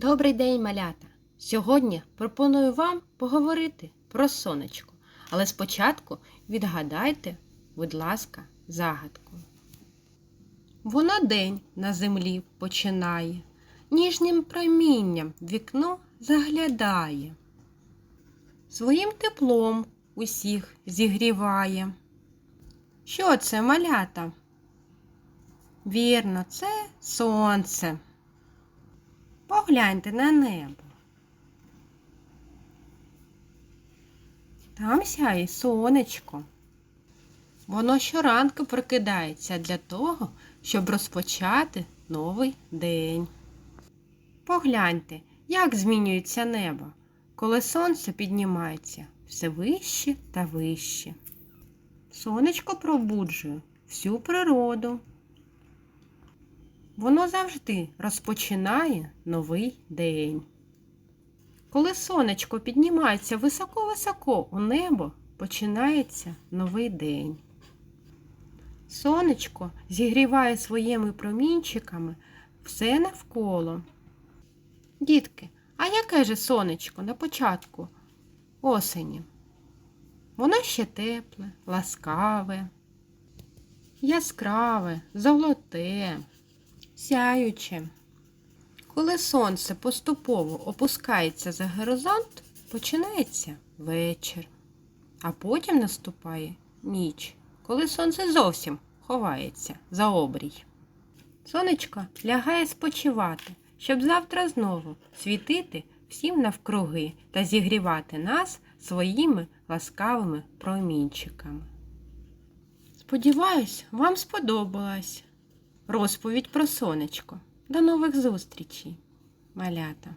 Добрий день, малята! Сьогодні пропоную вам поговорити про сонечко. Але спочатку відгадайте, будь ласка, загадку. Вона день на землі починає, ніжнім промінням вікно заглядає, своїм теплом усіх зігріває. Що це, малята? Вірно, це сонце. Погляньте на небо. Там сяє сонечко. Воно щоранку прокидається для того, щоб розпочати новий день. Погляньте, як змінюється небо, коли сонце піднімається все вище та вище. Сонечко пробуджує всю природу. Воно завжди розпочинає новий день. Коли сонечко піднімається високо-високо у небо, починається новий день. Сонечко зігріває своїми промінчиками все навколо. Дітки, а яке же сонечко на початку осені? Воно ще тепле, ласкаве, яскраве, золоте сяюче. Коли сонце поступово опускається за горизонт, починається вечір, а потім наступає ніч, коли сонце зовсім ховається за обрій. Сонечко лягає спочивати, щоб завтра знову світити всім навкруги та зігрівати нас своїми ласкавими промінчиками. Сподіваюсь, вам сподобалась розповідь про сонечко. До нових зустрічей, малята!